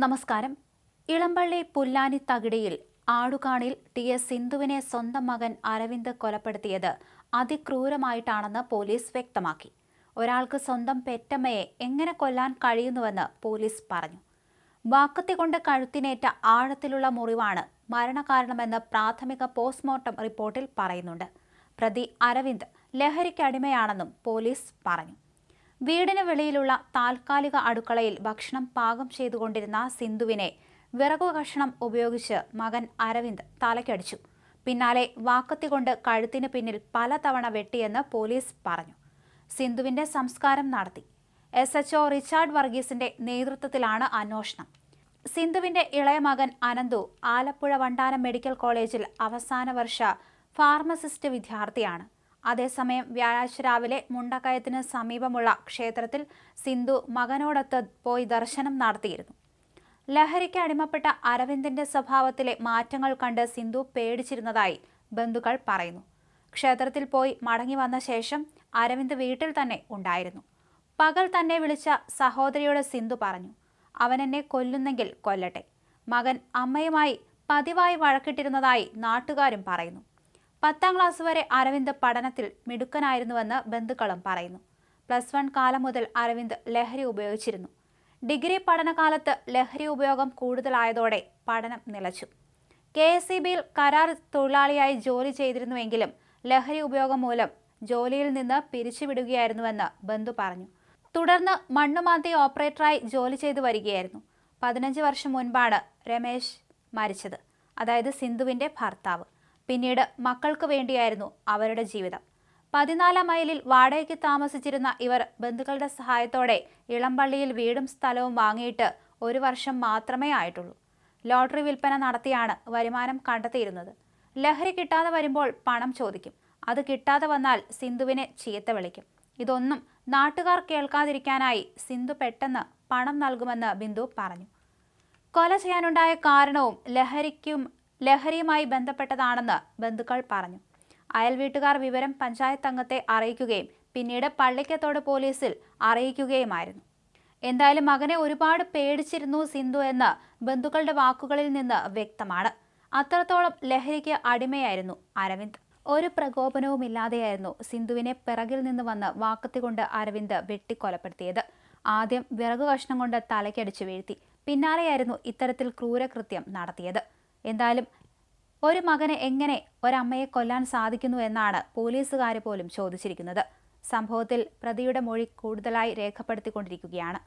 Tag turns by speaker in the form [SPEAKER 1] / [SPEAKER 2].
[SPEAKER 1] നമസ്കാരം. ഇളമ്പള്ളി പുല്ലാനി തകിടിയിൽ ആടുകാണിൽ ടി. എസ്. സിന്ധുവിനെ സ്വന്തം മകൻ അരവിന്ദ് കൊലപ്പെടുത്തിയത് അതിക്രൂരമായിട്ടാണെന്ന് പോലീസ് വ്യക്തമാക്കി. ഒരാൾക്ക് സ്വന്തം പെറ്റമ്മയെ എങ്ങനെ കൊല്ലാൻ കഴിയുന്നുവെന്ന് പോലീസ് പറഞ്ഞു. വാക്കത്തി കൊണ്ട് കഴുത്തിനേറ്റ ആഴത്തിലുള്ള മുറിവാണ് മരണകാരണമെന്ന് പ്രാഥമിക പോസ്റ്റ്മോർട്ടം റിപ്പോർട്ടിൽ പറയുന്നുണ്ട്. പ്രതി അരവിന്ദ് ലഹരിക്കടിമയാണെന്നും പോലീസ് പറഞ്ഞു. വീടിന് വെളിയിലുള്ള താൽക്കാലിക അടുക്കളയിൽ ഭക്ഷണം പാകം ചെയ്തുകൊണ്ടിരുന്ന സിന്ധുവിനെ വിറകു കഷണം ഉപയോഗിച്ച് മകൻ അരവിന്ദ് തലയ്ക്കടിച്ചു പിന്നാലെ വാക്കത്തികൊണ്ട് കഴുത്തിന് പിന്നിൽ പലതവണ വെട്ടിയെന്ന് പോലീസ് പറഞ്ഞു. സിന്ധുവിന്റെ സംസ്കാരം നടത്തി. എസ് എച്ച് റിച്ചാർഡ് വർഗീസിന്റെ നേതൃത്വത്തിലാണ് അന്വേഷണം. സിന്ധുവിന്റെ ഇളയ മകൻ അനന്തു ആലപ്പുഴ വണ്ടാനം മെഡിക്കൽ കോളേജിൽ അവസാന വർഷ ഫാർമസിസ്റ്റ് വിദ്യാർത്ഥിയാണ്. അതേസമയം വ്യാഴാഴ്ച രാവിലെ മുണ്ടക്കയത്തിന് സമീപമുള്ള ക്ഷേത്രത്തിൽ സിന്ധു മകനോടൊത്ത് പോയി ദർശനം നടത്തിയിരുന്നു. ലഹരിക്ക് അടിമപ്പെട്ട അരവിന്ദിന്റെ സ്വഭാവത്തിലെ മാറ്റങ്ങൾ കണ്ട് സിന്ധു പേടിച്ചിരുന്നതായി ബന്ധുക്കൾ പറയുന്നു. ക്ഷേത്രത്തിൽ പോയി മടങ്ങി വന്ന ശേഷം അരവിന്ദ് വീട്ടിൽ തന്നെ ഉണ്ടായിരുന്നു. പകൽ തന്നെ വിളിച്ച സഹോദരിയോട് സിന്ധു പറഞ്ഞു അവൻ എന്നെ കൊല്ലുന്നെങ്കിൽ കൊല്ലട്ടെ. മകൻ അമ്മയുമായി പതിവായി വഴക്കിട്ടിരുന്നതായി നാട്ടുകാരും പറയുന്നു. പത്താം ക്ലാസ് വരെ അരവിന്ദ് പഠനത്തിൽ മിടുക്കനായിരുന്നുവെന്ന് ബന്ധുക്കളും പറയുന്നു. പ്ലസ് വൺ കാലം മുതൽ അരവിന്ദ് ലഹരി ഉപയോഗിച്ചിരുന്നു. ഡിഗ്രി പഠനകാലത്ത് ലഹരി ഉപയോഗം കൂടുതലായതോടെ പഠനം നിലച്ചു. കെ എസ് ഇ ബിയിൽ കരാർ തൊഴിലാളിയായി ജോലി ചെയ്തിരുന്നുവെങ്കിലും ലഹരി ഉപയോഗം മൂലം ജോലിയിൽ നിന്ന് പിരിച്ചുവിടുകയായിരുന്നുവെന്ന് ബന്ധു പറഞ്ഞു. തുടർന്ന് മണ്ണുമാന്തി ഓപ്പറേറ്ററായി ജോലി ചെയ്തു വരികയായിരുന്നു. പതിനഞ്ച് വർഷം മുൻപാണ് രമേശ് മരിച്ചത്. അതായത് സിന്ധുവിന്റെ ഭർത്താവ്. പിന്നീട് മക്കൾക്ക് വേണ്ടിയായിരുന്നു അവരുടെ ജീവിതം. പതിനാലാം മൈലിൽ വാടകയ്ക്ക് താമസിച്ചിരുന്ന ഇവർ ബന്ധുക്കളുടെ സഹായത്തോടെ ഇളംപള്ളിയിൽ വീടും സ്ഥലവും വാങ്ങിയിട്ട് ഒരു വർഷം മാത്രമേ ആയിട്ടുള്ളൂ. ലോട്ടറി വിൽപ്പന നടത്തിയാണ് വരുമാനം കണ്ടെത്തിയിരുന്നത്. ലഹരി കിട്ടാതെ വരുമ്പോൾ പണം ചോദിക്കും. അത് കിട്ടാതെ വന്നാൽ സിന്ധുവിനെ ചീത്ത വിളിക്കും. ഇതൊന്നും നാട്ടുകാർ കേൾക്കാതിരിക്കാനായി സിന്ധു പെട്ടെന്ന് പണം നൽകുമെന്ന് ബിന്ദു പറഞ്ഞു. കൊല ചെയ്യാനുണ്ടായ കാരണവും ലഹരിക്കും ലഹരിയുമായി ബന്ധപ്പെട്ടതാണെന്ന് ബന്ധുക്കൾ പറഞ്ഞു. അയൽ വീട്ടുകാർ വിവരം പഞ്ചായത്ത് അംഗത്തെ അറിയിക്കുകയും പിന്നീട് പള്ളിക്കത്തോട് പോലീസിൽ അറിയിക്കുകയുമായിരുന്നു. എന്തായാലും മകനെ ഒരുപാട് പേടിച്ചിരുന്നു സിന്ധു എന്ന് ബന്ധുക്കളുടെ വാക്കുകളിൽ നിന്ന് വ്യക്തമാണ്. അത്രത്തോളം ലഹരിക്ക് അടിമയായിരുന്നു അരവിന്ദ്. ഒരു പ്രകോപനവും ഇല്ലാതെയായിരുന്നു സിന്ധുവിനെ പിറകിൽ നിന്ന് വന്ന് വാക്കത്തികൊണ്ട് അരവിന്ദ് വെട്ടിക്കൊലപ്പെടുത്തിയത്. ആദ്യം വിറകു കഷ്ണം കൊണ്ട് തലയ്ക്കടിച്ചു വീഴ്ത്തി. പിന്നാലെയായിരുന്നു ഇത്തരത്തിൽ ക്രൂരകൃത്യം നടത്തിയത്. എന്തായാലും ഒരു മകനെ എങ്ങനെ ഒരമ്മയെ കൊല്ലാൻ സാധിക്കുന്നു എന്നാണ് പോലീസുകാർ പോലും ചോദിച്ചിരിക്കുന്നത്. സംഭവത്തിൽ പ്രതിയുടെ മൊഴി കൂടുതലായി രേഖപ്പെടുത്തിക്കൊണ്ടിരിക്കുകയാണ്.